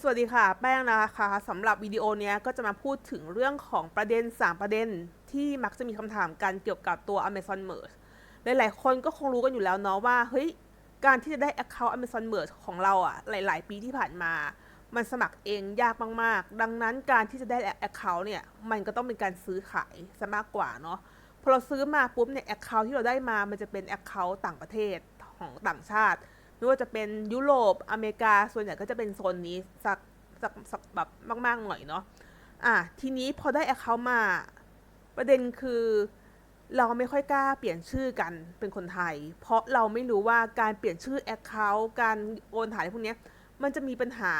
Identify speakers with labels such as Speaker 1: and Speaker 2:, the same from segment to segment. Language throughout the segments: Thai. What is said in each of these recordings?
Speaker 1: สวัสดีค่ะ แป้งนะคะสำหรับวิดีโอนี้ก็จะมาพูดถึงเรื่องของประเด็น 3 ประเด็นที่มักจะมีคำถามกันเกี่ยวกับตัว Amazon Merge หลายๆคนก็คงรู้กันอยู่แล้วเนาะว่าเฮ้ยการที่จะได้ Account Amazon Merge ของเราอะหลาย ๆ ปีที่ผ่านมา มันสมัครเองยากมาก ๆ ดังนั้นการที่จะได้ Account เนี่ยมันก็ต้องเป็นการซื้อขายซะมากกว่าเนาะพอเราซื้อมาปุ๊บเนี่ย Account ที่เราได้มามันจะเป็น Account ต่างประเทศของต่างชาติ ไม่ว่าจะเป็นยุโรปอเมริกาส่วนใหญ่ก็จะเป็นโซนนี้สักสักสักแบบมากๆหน่อยเนาะอะทีนี้พอได้ Account มา ประเด็นคือเราไม่ค่อยกล้าเปลี่ยนชื่อกันเป็นคนไทย เพราะเราไม่รู้ว่าการเปลี่ยนชื่อ Account การโอนถ่ายพวกนี้มันจะมีปัญหา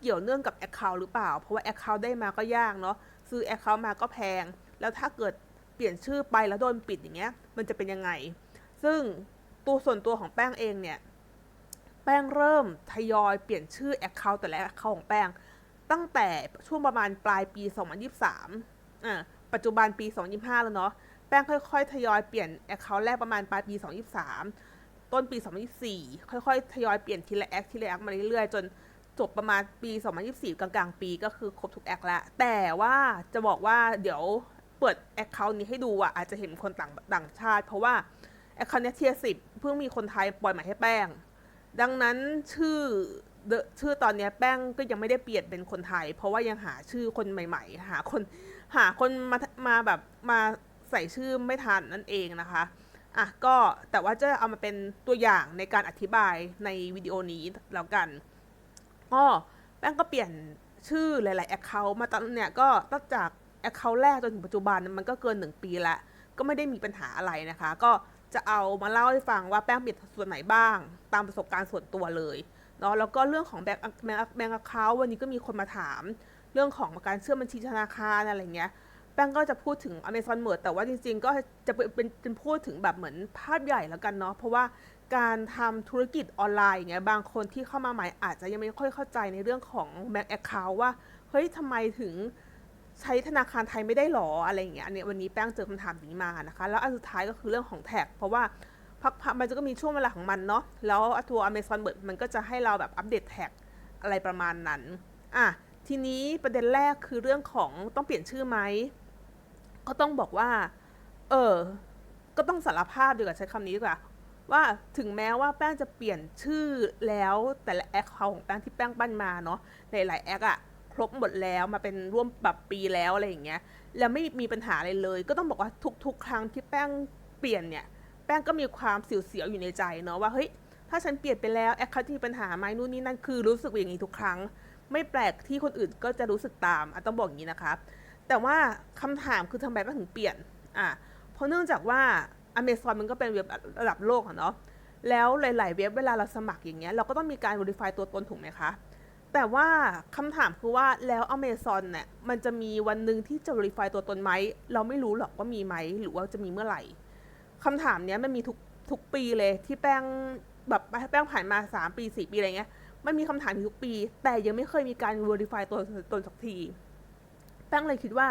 Speaker 1: เกี่ยวเนื่องกับ Account หรือเปล่า เพราะว่า Account ได้มาก็ยากเนาะซื้อ Account มาก็แพง แล้วถ้าเกิดเปลี่ยนชื่อไปแล้วโดนปิดอย่างเงี้ยมันจะเป็นยังไง ซึ่งตัวส่วนตัวของแป้งเองเนี่ย แป้งเริ่มทยอยเปลี่ยนชื่อ Account แต่ละ Account ของแป้ง ตั้งแต่ช่วงประมาณปลายปี 2023อ่าปัจจุบันปี 2025 แล้วเนาะแป้งค่อยๆ ทยอยเปลี่ยน Account แรกประมาณปลายปี 2023 ต้นปี 2024 ค่อยๆ ทยอยเปลี่ยนทีละแอคทีละแอคมาเรื่อยๆ จนจบประมาณปี 2024 กลางๆ ปีก็คือครบทุกแอคแล้ว แต่ว่าจะบอกว่าเดี๋ยวเปิด Account นี้ให้ดูอะอาจจะเห็นคนต่างต่างชาติ เพราะว่า Account เนี้เทียสิบเพิ่งมีคนไทยปล่อยใหม่ให้แป้ง ดังนั้นชื่อชื่อตอนนี้แป้งก็ยังไม่ได้เปลี่ยนเป็นคนไทย เพราะว่ายังหาชื่อคนใหม่ ๆ หาคนหาคนมามาแบบมาใส่ชื่อไม่ทันนั่นเองนะคะอะก็แต่ว่าจะเอามาเป็นตัวอย่างในการอธิบายในวิดีโอนี้แล้วกันก็แป้งก็เปลี่ยนชื่อหลายๆ Account มาตอนเนี่ยก็ตั้งจาก Account แรกจนถึงปัจจุบันมันก็เกิน 1 ปีละก็ไม่ได้มีปัญหาอะไรนะคะ ก็ จะเอามาเล่าให้ฟังว่าแป้งเปลี่ยนส่วนไหนบ้าง ตามประสบการณ์ส่วนตัวเลยเนาะแล้วก็เรื่องของแบงค์แบงค์แบงค์เคาวันนี้ก็มีคนมาถาม เรื่องของการเชื่อมบัญชีธนาคารอะไรเงี้ยแป้งก็จะพูดถึง Amazon Merge แต่ว่าจริงๆ ก็จะเป็นเป็นพูดถึงแบบเหมือนภาพใหญ่แล้วกันเนาะเพราะว่าการทำธุรกิจออนไลน์อย่างเงี้ยบางคนที่เข้ามาใหม่อาจจะยังไม่ค่อยเข้าใจในเรื่องของ Bank Account ว่าเฮ้ยทำไมถึง ใช้ธนาคารไทยไม่ได้หรออะไรอย่างเงี้ยอันนี้วันนี้แป้งเจอคำถามนี้มานะคะ แล้วอันสุดท้ายก็คือเรื่องของแท็ก เพราะว่าพักมันจะก็มีช่วงเวลาของมันเนาะแล้วตัว Amazon Merge มันก็จะให้เราแบบอัปเดตแท็กอะไรประมาณนั้นอะทีนี้ประเด็นแรกคือเรื่องของต้องเปลี่ยนชื่อไหมก็ต้องบอกว่า เออ ก็ต้องสารภาพดีกว่าใช้คำนี้ดีกว่า ว่าถึงแม้ว่าแป้งจะเปลี่ยนชื่อแล้วแต่ละแอคเคาท์ของแป้งที่แป้งปั้นมาเนาะในหลายแอคอะ ครบหมดแล้วมาเป็นร่วมแบบปีแล้วอะไรอย่างเงี้ยแล้วไม่มีปัญหาอะไรเลย ก็ต้องบอกว่าทุกๆ ครั้งที่แป้งเปลี่ยนเนี่ยแป้งก็มีความเสียวๆอยู่ในใจเนาะว่าเฮ้ยถ้าฉันเปลี่ยนไปแล้วแอคเคาท์ที่มีปัญหาไหมนู่นนี่นั่นคือรู้สึกอย่างนี้ทุกครั้ง ไม่แปลกที่คนอื่นก็จะรู้สึกตามอะต้องบอกอย่างนี้นะคะแต่ว่าคำถามคือทำไมแป้งถึงเปลี่ยนอะเพราะเนื่องจากว่า Amazon มันก็เป็นเว็บระดับโลกอะเนาะแล้วหลาย ๆ เว็บเวลาเราสมัครอย่างเงี้ยเราก็ต้องมีการ verify ตัวตนถูกไหมคะ แต่ว่าคำถามคือว่าแล้ว Amazon เนี่ยมันจะมีวันหนึ่งที่จะ verify ตัวตนไหม เราไม่รู้หรอกว่ามีไหม หรือว่าจะมีเมื่อไหร่คำถามเนี้ยมันมีทุกทุกปีเลยที่แป้งแบบแป้งผ่านมา3ปี4ปีอะไรเงี้ยมันมีคำถามทุกปี แต่ยังไม่เคยมีการ verify ตัวตนสักที แป้งเลยคิดว่า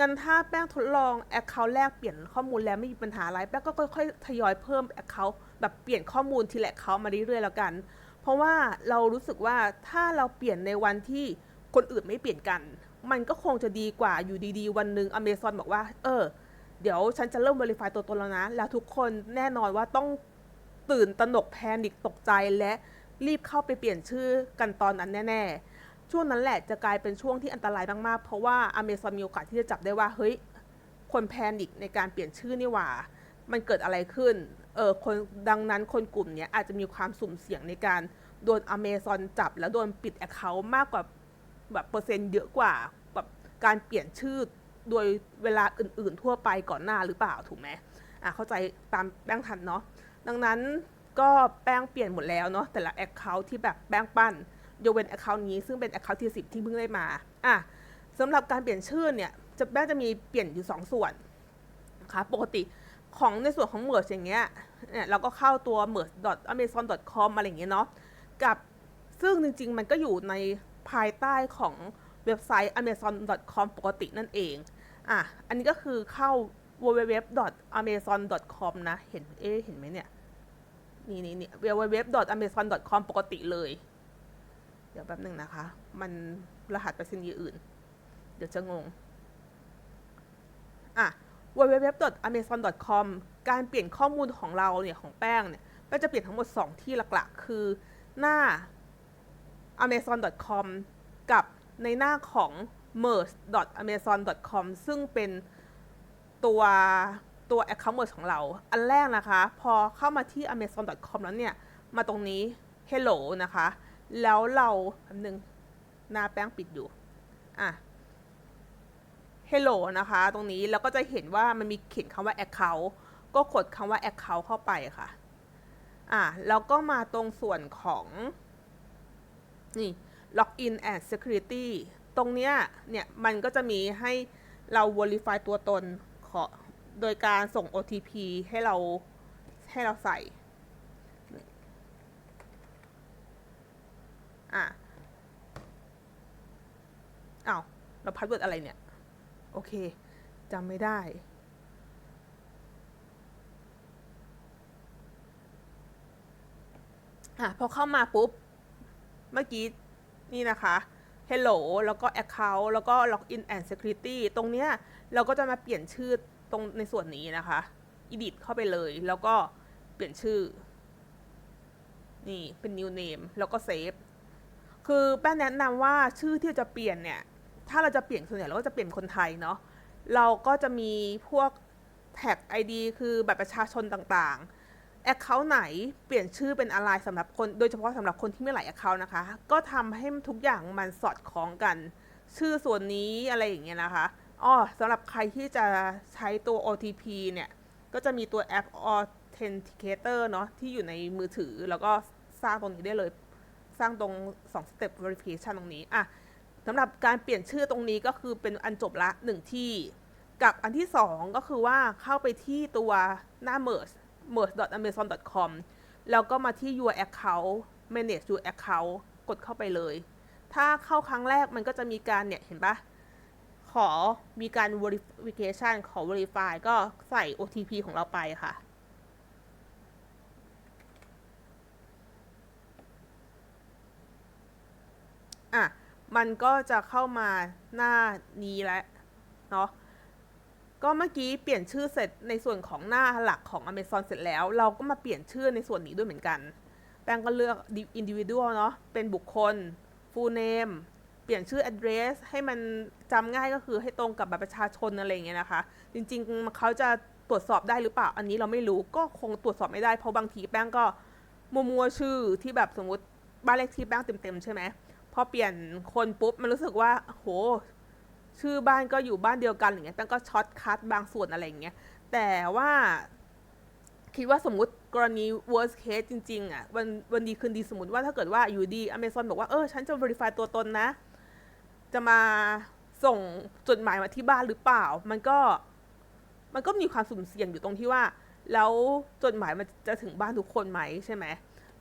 Speaker 1: งั้นถ้าแป้งทดลอง Account แรกเปลี่ยนข้อมูลแล้วไม่มีปัญหาอะไร แป้งก็ค่อยๆทยอยเพิ่ม Account แบบเปลี่ยนข้อมูลทีละ Account มาเรื่อยๆแล้วกัน เพราะว่าเรารู้สึกว่าถ้าเราเปลี่ยนในวันที่คนอื่นไม่เปลี่ยนกัน มันก็คงจะดีกว่าอยู่ดีๆ วันหนึ่ง Amazon บอกว่า เออ เดี๋ยวฉันจะเริ่ม verify ตัวตนแล้วนะ แล้วทุกคนแน่นอนว่าต้องตื่นตระหนกแพนิคตกใจและรีบเข้าไปเปลี่ยนชื่อกันตอนนั้นแน่ ๆ ช่วงนั้นแหละจะกลายเป็นช่วงที่อันตรายมากๆ เพราะว่า Amazon มีโอกาสที่จะจับได้ว่า เฮ้ย คนแพนิคในการเปลี่ยนชื่อนี่หว่า มันเกิดอะไรขึ้น เออคนดังนั้นคนกลุ่มนี้อาจจะมีความสุ่มเสี่ยงในการโดน Amazon จับ แล้วโดนปิด Account มากกว่าแบบเปอร์เซ็นต์เยอะกว่าแบบการเปลี่ยนชื่อโดยเวลาอื่นๆทั่วไปก่อนหน้าหรือเปล่าถูกไหมอะเข้าใจตามแป้งทันเนาะดังนั้นก็แป้งเปลี่ยนหมดแล้วเนาะแต่ละ Account ที่แบบแป้งปั้นยกเว้น Account นี้ซึ่งเป็น Account ที่10 ที่เพิ่งได้มาอะสำหรับการเปลี่ยนชื่อเนี่ยจะแป้งจะมีเปลี่ยนอยู่ 2 ส่วนนะคะปกติของในส่วนของ merge อย่างเงี้ย เนี่ยเราก็เข้าตัว merge.amazon.com อะไรอย่างเงี้ยเนาะกับซึ่งจริง ๆ มันก็อยู่ในภายใต้ของเว็บไซต์ amazon.com ปกตินั่นเอง อะ อันนี้ก็คือเข้า www.amazon.com นะ เห็น เอ๊เห็นไหมเนี่ย นี่นี่นี่ www.amazon.com ปกติเลย เดี๋ยวแป๊บหนึ่งนะคะ มันรหัสไปรษณีย์อื่น เดี๋ยวจะงง อะ www.amazon.com การเปลี่ยนข้อมูลของเราเนี่ยของแป้งเนี่ยก็จะเปลี่ยนทั้งหมด 2 ที่หลักๆ คือหน้า amazon.com กับในหน้าของ merge.amazon.com ซึ่งเป็นตัวตัว account merge ของเรา อันแรกนะคะ พอเข้ามาที่ amazon.com แล้วเนี่ย มาตรงนี้ hello นะคะ แล้วเราอันนึงหน้าแป้งปิดอยู่ อะ hello นะคะ ตรงนี้แล้วก็จะเห็นว่ามันมีเขียนคำว่า account ก็กดคำว่า account เข้าไปค่ะ อะแล้วก็มาตรงส่วนของนี่ login and security ตรงเนี้ยเนี่ยมันก็จะมีให้เรา verify ตัวตนขอโดยการส่ง OTP ให้เราให้เราใส่อะอ้าวเราพัดเวิร์ดอะไรเนี่ย โอเคจำไม่ได้ อะ พอเข้ามาปุ๊บ เมื่อกี้ นี่นะคะ Hello แล้วก็ Account แล้วก็ Login and Security ตรงเนี้ยเราก็จะมาเปลี่ยนชื่อตรงในส่วนนี้นะคะ Edit เข้าไปเลย แล้วก็เปลี่ยนชื่อ นี่เป็น New Name แล้วก็ Save คือแป้งแนะนำว่าชื่อที่จะเปลี่ยนเนี่ย ถ้าเราจะเปลี่ยนส่วนใหญ่เราก็จะเปลี่ยนคนไทยเนาะเราก็จะมีพวกแท็ก ID คือบัตรประชาชนต่างๆแอคเคาท์ไหนเปลี่ยนชื่อเป็นอะไรสำหรับคน โดยเฉพาะสำหรับคนที่ไม่หลายแอคเคาท์นะคะ ก็ทำให้ทุกอย่างมันสอดคล้องกัน ชื่อส่วนนี้อะไรอย่างเงี้ยนะคะอ๋อสำหรับใครที่จะใช้ตัว OTP เนี่ย ก็จะมีตัวแอป Authenticator เนาะที่อยู่ในมือถือแล้วก็สร้างตรงนี้ได้เลย สร้างตรง 2 step verification ตรงนี้อะ สำหรับการเปลี่ยนชื่อตรงนี้ก็คือเป็นอันจบละ1ที่ กับอันที่2ก็คือว่าเข้าไปที่ตัวหน้า merge merge.amazon.com แล้วก็มาที่ your account manage your account กดเข้าไปเลย ถ้าเข้าครั้งแรกมันก็จะมีการเนี่ยเห็นปะขอมีการ verification ขอ verify ก็ใส่ OTP ของเราไปค่ะอะ มันก็จะเข้ามาหน้านี้แล้วเนาะก็เมื่อกี้เปลี่ยนชื่อเสร็จในส่วนของหน้าหลักของ Amazon เสร็จแล้ว เราก็มาเปลี่ยนชื่อในส่วนนี้ด้วยเหมือนกัน แป้งก็เลือก individual เนาะเป็นบุคคล full name เปลี่ยนชื่อ address ให้มันจำง่ายก็คือให้ตรงกับบัตรประชาชนอะไรเงี้ยนะคะ จริงๆเขาจะตรวจสอบได้หรือเปล่า อันนี้เราไม่รู้ก็คงตรวจสอบไม่ได้เพราะบางทีแป้งก็มัวๆชื่อที่แบบสมมติบ้านเลขที่แป้งเต็มๆใช่ไหม พอเปลี่ยนคนปุ๊บมันรู้สึกว่าโห ชื่อบ้านก็อยู่บ้านเดียวกันอย่างเงี้ยแป้งก็ช็อตคัดบางส่วนอะไรอย่างเงี้ยแต่ว่า คิดว่าสมมติกรณี worst case จริงๆอะวันวันดีคืนดีสมมติว่าถ้าเกิดว่าอยู่ดี Amazon บอกว่า เออ ฉันจะ verify ตัวตนนะ จะมาส่งจดหมายมาที่บ้านหรือเปล่า มันก็ มันก็มีความสุ่มเสี่ยงอยู่ตรงที่ว่า แล้วจดหมายมันจะถึงบ้านทุกคนไหมใช่ไหม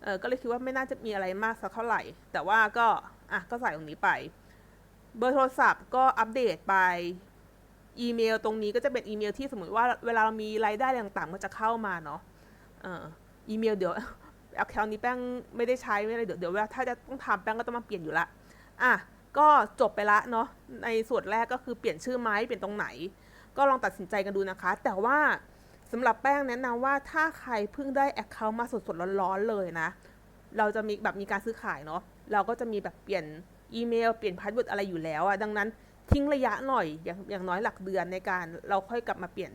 Speaker 1: เออก็เลยคิดว่าไม่น่าจะมีอะไรมากสักเท่าไหร่ แต่ว่าก็ อะก็ใส่ตรงนี้ไป เบอร์โทรศัพท์ก็อัปเดตไปอีเมลตรงนี้ก็จะเป็นอีเมลที่สมมติว่าเวลาเรามีรายได้ต่างๆมันจะเข้ามาเนาะเอออีเมลเดี๋ยวแอคเคาท์นี้แป้งไม่ได้ใช้ไม่ได้เดี๋ยวเดี๋ยวเวลาถ้าจะต้องทำแป้งก็ต้องมาเปลี่ยนอยู่ละอะก็จบไปละเนาะในส่วนแรกก็คือเปลี่ยนชื่อไหมเปลี่ยนตรงไหน ก็ลองตัดสินใจกันดูนะคะ แต่ว่าสำหรับแป้งแนะนำว่าถ้าใครเพิ่งได้แอคเคาท์มาสดๆร้อนๆเลยนะ เราจะมีแบบมีการซื้อขายเนาะเราก็จะมีแบบเปลี่ยนอีเมล เปลี่ยนพาสเวิร์ดอะไรอยู่แล้วอะดังนั้นทิ้งระยะหน่อยอย่างอย่างน้อยหลักเดือนในการเราค่อยกลับมาเปลี่ยน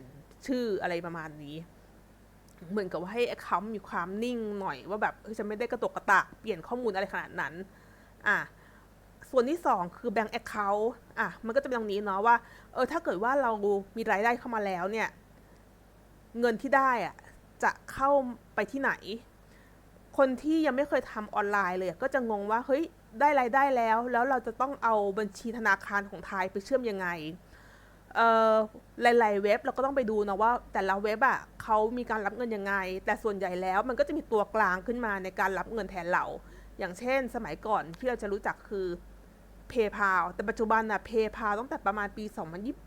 Speaker 1: ชื่ออะไรประมาณนี้ เหมือนกับว่าให้แอคเคาท์มีความนิ่งหน่อยว่าแบบเฮ้ยฉันไม่ได้กระตกกระตากเปลี่ยนข้อมูลอะไรขนาดนั้นอะส่วนที่ 2 คือ Bank Account อะมันก็จะเป็นตรงนี้เนาะว่าเออถ้าเกิดว่าเรามีรายได้เข้ามาแล้วเนี่ย เงินที่ได้อะจะเข้าไปที่ไหน คนที่ยังไม่เคยทำออนไลน์เลยก็จะงงว่าเฮ้ยได้รายได้แล้ว แล้วเราจะต้องเอาบัญชีธนาคารของไทยไปเชื่อมยังไงเอ่อหลาย ๆ เว็บเราก็ต้องไปดูนะว่าแต่ละเว็บอะเขามีการรับเงินยังไง แต่ส่วนใหญ่แล้วมันก็จะมีตัวกลางขึ้นมาในการรับเงินแทนเรา อย่างเช่น สมัยก่อนที่เราจะรู้จักคือ PayPal แต่ปัจจุบันน่ะ PayPal ตั้งแต่ประมาณปี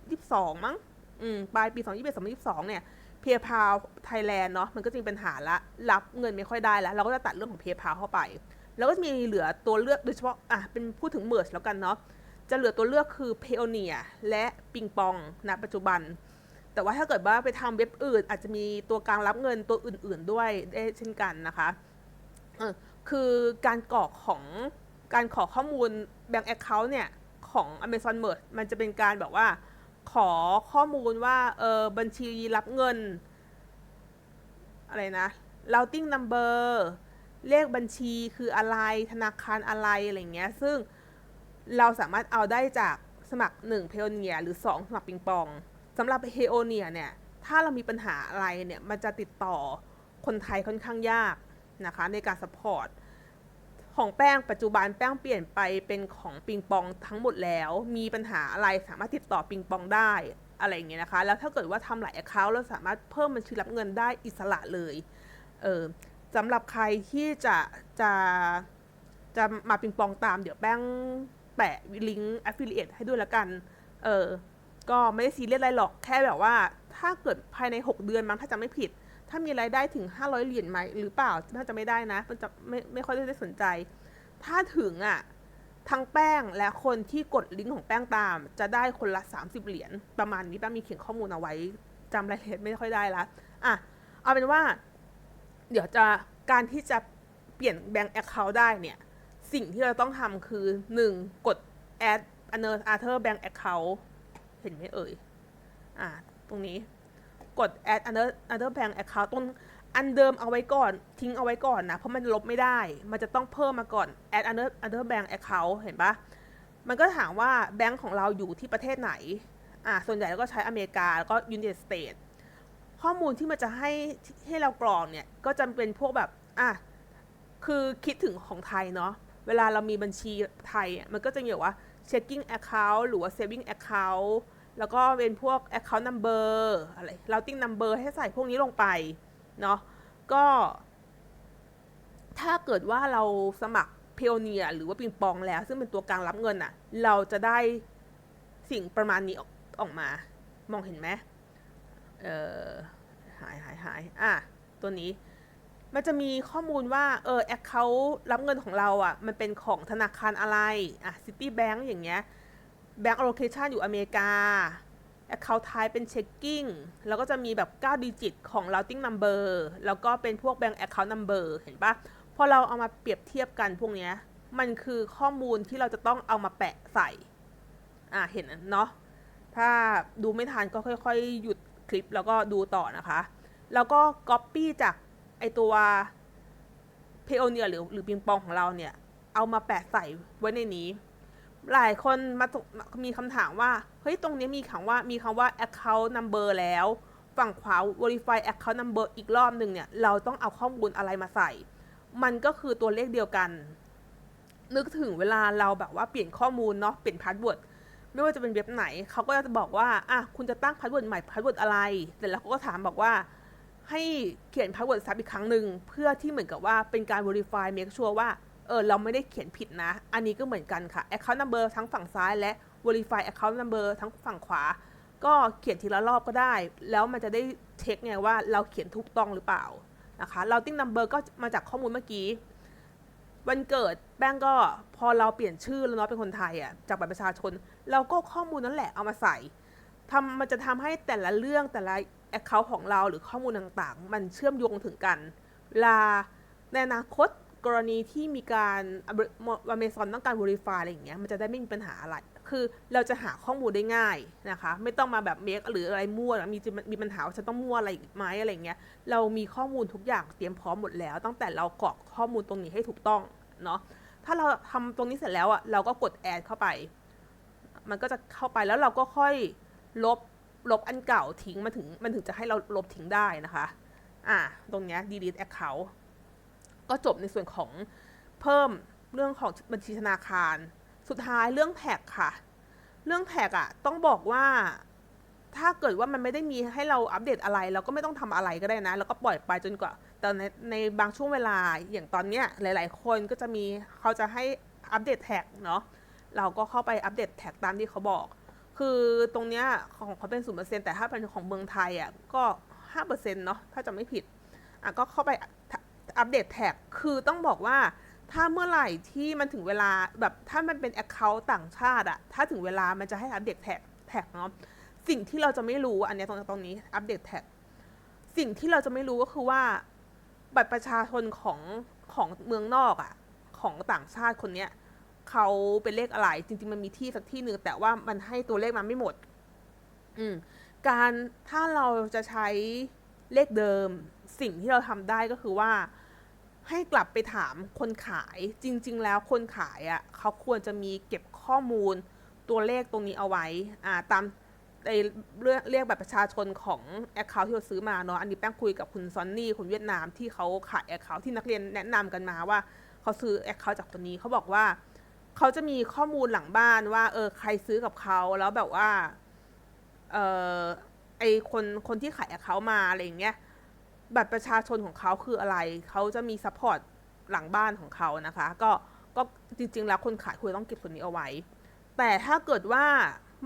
Speaker 1: 2022 มั้งอืมปลายปี 2021-2022 เนี่ย PayPal Thailand เนาะมันก็จะมีปัญหาละรับเงินไม่ค่อยได้แล้ว เราก็จะตัดเรื่องของ PayPal เข้าไป แล้วก็จะมีเหลือตัวเลือกโดยเฉพาะอะเป็นพูดถึง merge แล้วกันเนาะจะเหลือตัวเลือกคือ Payoneer และปิงปองณปัจจุบัน แต่ว่าถ้าเกิดว่าไปทำเว็บอื่น อาจจะมีตัวกลางรับเงินตัวอื่น ๆ ด้วยได้เช่นกันนะคะคือการกรอกของการขอข้อมูล Bank Account เนี่ยของ Amazon Merge มันจะเป็นการแบบว่า ขอข้อมูลว่าเออบัญชีรับเงิน อะไรนะ routing number เลขบัญชีคืออะไรธนาคารอะไรอะไรเงี้ย ซึ่งเราสามารถเอาได้จากสมัคร1 p a y o n e e r หรือ 2 สมัครปิงปองสำหรับ p a y o n e e r เนี่ย ถ้าเรามีปัญหาอะไรเนี่ย มันจะติดต่อคนไทยค่อนข้างยากนะคะในการสปอร์ต ของแป้งปัจจุบันแป้งเปลี่ยนไปเป็นของปิงปองทั้งหมดแล้ว มีปัญหาอะไรสามารถติดต่อปิงปองได้อะไรอย่างเงี้ยนะคะ แล้วถ้าเกิดว่าทำหลาย account เราสามารถเพิ่มบัญชีรับเงินได้อิสระเลยเออสำหรับใครที่จะจะจะมาปิงปองตามเดี๋ยวแป้งแปะลิงก์ affiliate ให้ด้วยละกัน เออ ก็ไม่ได้ซีเรียสอะไรหรอก แค่แบบว่า ถ้าเกิดภายใน 6 เดือนมั้งถ้าจะไม่ผิด ถ้ามีรายได้ถึง 500 เหรียญไหมหรือเปล่าถ้าจะไม่ได้นะ มันจะไม่ไม่ค่อยได้สนใจ ถ้าถึงอะทั้งแป้งและคนที่กดลิงก์ของแป้งตาม จะได้คนละ 30 เหรียญประมาณนี้แป้งมีเขียนข้อมูลเอาไว้จำรายละเอียดไม่ค่อยได้ละอะเอาเป็นว่า เดี๋ยวจะการที่จะเปลี่ยนแบงก์แอคเคาท์ได้เนี่ย สิ่งที่เราต้องทำคือ 1. กด add another bank account เห็นไหมเอ่ย อ่าตรงนี้ กด add another another bank account ตรงอันเดิมเอาไว้ก่อนทิ้งเอาไว้ก่อนนะเพราะมันลบไม่ได้ มันจะต้องเพิ่มมาก่อน add another another bank account เห็นปะมันก็ถามว่าแบงก์ของเราอยู่ที่ประเทศไหนอ่าส่วนใหญ่เราก็ใช้อเมริกา แล้วก็ United States ข้อมูลที่มันจะให้ให้เรากรอกเนี่ยก็จะเป็นพวกแบบอะคือคิดถึงของไทยเนาะเวลาเรามีบัญชีไทยมันก็จะมีแบบว่า checking account หรือว่า saving account แล้วก็เป็นพวก account number อะไร routing number ให้ใส่พวกนี้ลงไป เนาะก็ ถ้าเกิดว่าเราสมัคร p a y o n e e r หรือว่าปิงปองแล้ว ซึ่งเป็นตัวกลางรับเงินอะ เราจะได้สิ่งประมาณนี้ออกออกมา มองเห็นไหมเออหายหายหายอะ ตัวนี้ มันจะมีข้อมูลว่าเออแอคเคาท์รับเงินของเราอะ มันเป็นของธนาคารอะไร อะ City Bank อย่างเงี้ย Bank Allocation อยู่อเมริกา Account Type เป็น Checking แล้วก็จะมีแบบ 9 ดิจิตของ Routing Number แล้วก็เป็นพวก Bank Account Number เห็นปะพอเราเอามาเปรียบเทียบกันพวกเนี้ย มันคือข้อมูลที่เราจะต้องเอามาแปะใส่ อะเห็นเนาะ ถ้าดูไม่ทันก็ค่อยๆ หยุดคลิปแล้วก็ดูต่อนะคะ แล้วก็ Copy จากไอตัว p a y o n e e r หรือหรือปิงปองของเราเนี่ย เอามาแปะใส่ไว้ในนี้ หลายคนมามีคำถามว่า เฮ้ย ตรงนี้มีคำว่า มีคำว่า account number แล้ว ฝั่งขวา verify account number อีกรอบหนึ่งเนี่ย เราต้องเอาข้อมูลอะไรมาใส่ มันก็คือตัวเลขเดียวกัน นึกถึงเวลาเราแบบว่าเปลี่ยนข้อมูลเนาะ เปลี่ยนพาสเวิร์ด ไม่ว่าจะเป็นเว็บไหน เขาก็จะบอกว่า อะ คุณจะตั้งพาสเวิร์ดใหม่ พาสเวิร์ดอะไรแต่แล้วเขาก็ถามบอกว่า ให้เขียนพาสเวิร์ดซ้ำอีกครั้งหนึ่ง เพื่อที่เหมือนกับว่าเป็นการ verify make sure ว่า เออเราไม่ได้เขียนผิดนะ อันนี้ก็เหมือนกันค่ะ account number ทั้งฝั่งซ้ายและ verify account number ทั้งฝั่งขวา ก็เขียนทีละรอบก็ได้ แล้วมันจะได้เช็คไงว่าเราเขียนถูกต้องหรือเปล่านะคะ routing number ก็มาจากข้อมูลเมื่อกี้ วันเกิดแป้งก็พอเราเปลี่ยนชื่อแล้วเนาะเป็นคนไทยอะ่ะจากบัตรประชาชน เราก็ข้อมูลนั่นแหละเอามาใส่ทำมันจะทำให้แต่ละเรื่องแต่ละ account ของเราหรือข้อมูลต่างๆ มันเชื่อมโยงถึงกันเวลาในอนาคต กรณีที่มีการอเมซอนต้องการ verify อะไรอย่างเงี้ยมันจะได้ไม่มีปัญหาอะไร คือเราจะหาข้อมูลได้ง่ายนะคะ ไม่ต้องมาแบบเมคหรืออะไรมั่วมีมีปัญหาว่าจะต้องมั่วอะไรอีกไหมอะไรเงี้ยเรามีข้อมูลทุกอย่างเตรียมพร้อมหมดแล้ว ตั้งแต่เรากรอกข้อมูลตรงนี้ให้ถูกต้องเนาะถ้าเราทำตรงนี้เสร็จแล้วอะเราก็กดแอดเข้าไป มันก็จะเข้าไปแล้วเราก็ค่อยลบลบอันเก่าทิ้งมันถึงมันถึงจะให้เราลบทิ้งได้นะคะ อ่า ตรงเนี้ย delete account ก็จบในส่วนของเพิ่มเรื่องของบัญชีธนาคาร สุดท้ายเรื่องแท็กค่ะ เรื่องแท็กอะต้องบอกว่าถ้าเกิดว่ามันไม่ได้มีให้เราอัปเดตอะไร เราก็ไม่ต้องทำอะไรก็ได้นะ แล้วก็ปล่อยไปจนกว่า แต่ในในบางช่วงเวลาอย่างตอนเนี้ยหลาย ๆ คนก็จะมีเขาจะให้อัปเดตแท็กเนาะเราก็เข้าไปอัปเดตแท็กตามที่เขาบอก คือตรงเนี้ยของเขาเป็นศูนย์เปอร์เซ็นแต่ถ้าเป็นของเมืองไทยอะก็ห้าเปอร์เซ็นต์เนาะถ้าจะไม่ผิดอะก็เข้าไป อัปเดตแท็กคือต้องบอกว่าถ้าเมื่อไหร่ที่มันถึงเวลาแบบถ้ามันเป็น Account ต่างชาติอะถ้าถึงเวลามันจะให้อัปเดตแท็กแท็กเนาะสิ่งที่เราจะไม่รู้อันเนี้ยตรงตรงนี้อัปเดตแท็กสิ่งที่เราจะไม่รู้ก็คือว่าบัตรประชาชนของของเมืองนอกอะของต่างชาติคนเนี้ยเขาเป็นเลขอะไร จริง ๆ มันมีที่สักที่หนึ่งแต่ว่ามันให้ตัวเลขมาไม่หมด อืมการถ้าเราจะใช้เลขเดิม สิ่งที่เราทำได้ก็คือว่า ให้กลับไปถามคนขายจริง ๆ แล้วคนขายอะ่ะเขาควรจะมีเก็บข้อมูลตัวเลขตรงนี้เอาไว้อ่าตามไอเรื่องเรียกแบบประชาชนของแอคเคาท์ที่เราซื้อมาเนาะอันนี้แป้งคุยกับคุณซอนนี่คนเวียดนามที่เขาขายแอคเคาท์ที่นักเรียนแนะนำกันมาว่าเขาซื้อแอคเคาท์จากคนนี้เขาบอกว่าเขาจะมีข้อมูลหลังบ้านว่า เออใครซื้อกับเขาแล้วแบบว่า เออไอคนคนที่ขายแอคเคาท์มาอะไรอย่างเงี้ย บัตรประชาชนของเขาคืออะไร เขาจะมีซัพพอร์ตหลังบ้านของเขานะคะ ก็ก็จริง ๆ แล้วคนขายควรต้องเก็บส่วนนี้เอาไว้ แต่ถ้าเกิดว่า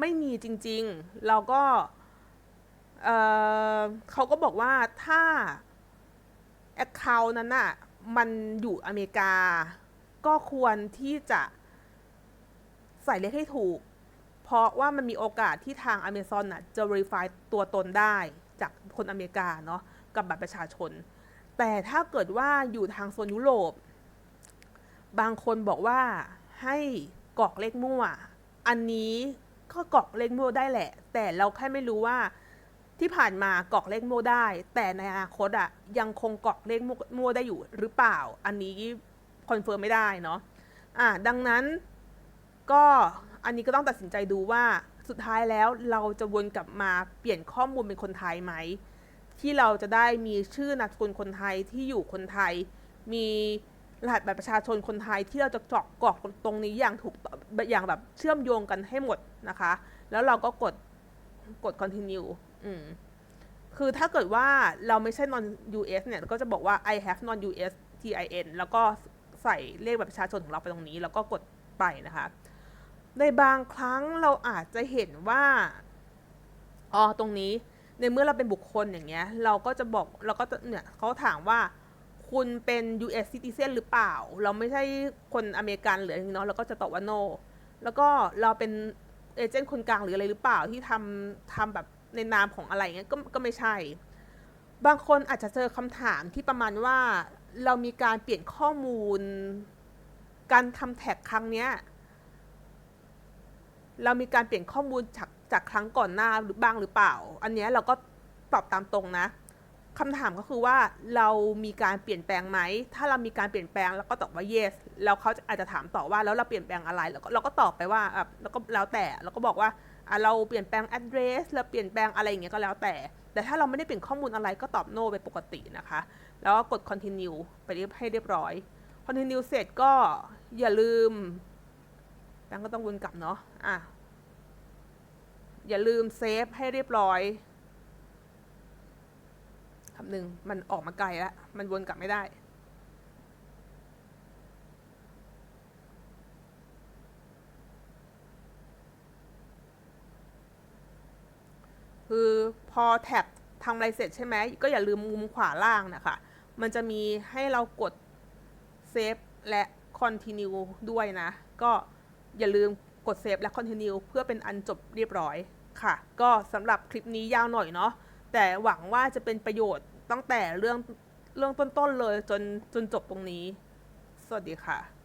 Speaker 1: ไม่มีจริง ๆ เราก็เออเขาก็บอกว่าถ้า Account นั้นน่ะมันอยู่อเมริกา ก็ควรที่จะใส่เลขให้ถูก เพราะว่ามันมีโอกาสที่ทาง Amazon น่ะจะ verify ตัวตนได้จากคนอเมริกาเนาะ กับบัตรประชาชน แต่ถ้าเกิดว่าอยู่ทางโซนยุโรป บางคนบอกว่าให้กรอกเลขมั่ว อันนี้ก็กรอกเลขมั่วได้แหละ แต่เราแค่ไม่รู้ว่าที่ผ่านมากรอกเลขมั่วได้ แต่ในอนาคตอะยังคงกรอกเลขมั่วได้อยู่หรือเปล่า อันนี้คอนเฟิร์มไม่ได้เนาะอะดังนั้นก็อันนี้ก็ต้องตัดสินใจดูว่าสุดท้ายแล้วเราจะวนกลับมาเปลี่ยนข้อมูลเป็นคนไทยไหม ที่เราจะได้มีชื่อนามสกุลคนไทยที่อยู่คนไทย มีรหัสบัตรประชาชนคนไทยที่เราจะเจาะกรอกตรงนี้อย่างถูกอย่างแบบเชื่อมโยงกันให้หมดนะคะ แล้วเราก็กดกด continue อืมคือถ้าเกิดว่าเราไม่ใช่ non US เนี่ย ก็จะบอกว่า I have non US TIN แล้วก็ใส่เลขบัตรประชาชนของเราไปตรงนี้ แล้วก็กดไปนะคะ ในบางครั้งเราอาจจะเห็นว่า อ๋อ ตรงนี้ ในเมื่อเราเป็นบุคคลอย่างเงี้ย เราก็จะบอกเราก็จะเนี่ยเขาถามว่าคุณเป็น US citizen หรือเปล่า เราไม่ใช่คนอเมริกันหรืออะไรเนาะเราก็จะตอบว่า no แล้วก็เราเป็นเอเจนต์คนกลางหรืออะไรหรือเปล่าที่ทำทำแบบในนามของอะไรเงี้ยก็ก็ไม่ใช่ บางคนอาจจะเจอคำถามที่ประมาณว่าเรามีการเปลี่ยนข้อมูล การทำแท็กครั้งเนี้ยเรามีการเปลี่ยนข้อมูลจาก จากครั้งก่อนหน้าหรือบ้างหรือเปล่า อันนี้เราก็ตอบตามตรงนะคำถามก็คือว่าเรามีการเปลี่ยนแปลงไหม ถ้าเรามีการเปลี่ยนแปลง แล้วก็ตอบว่า yes แล้วเขาอาจจะถามต่อว่าแล้วเราเปลี่ยนแปลงอะไรแล้วก็เราก็ตอบไปว่าแล้วก็แล้วแต่เราก็บอกว่าเราเปลี่ยนแปลง address เราเปลี่ยนแปลงอะไรอย่างเงี้ยก็แล้วแต่ แต่ถ้าเราไม่ได้เปลี่ยนข้อมูลอะไรก็ตอบ no ไปปกตินะคะ แล้วก็กด continue ไปเรียบให้เรียบร้อย continue เสร็จก็อย่าลืมแป้งก็ต้องวนกลับเนาะอะ อย่าลืมเซฟให้เรียบร้อยคำหนึ่งมันออกมาไกลแล้ว มันวนกลับไม่ได้ คือพอแท็บทำอะไรเสร็จใช่ไหม ก็อย่าลืมมุมขวาล่างนะคะ มันจะมีให้เรากดเซฟและ continue ด้วยนะ ก็อย่าลืมกดเซฟและ continue เพื่อเป็นอันจบเรียบร้อย ค่ะ ก็สำหรับคลิปนี้ยาวหน่อยเนาะแต่หวังว่าจะเป็นประโยชน์ตั้งแต่เรื่องเรื่องต้นๆเลยจนจนจบตรงนี้ สวัสดีค่ะ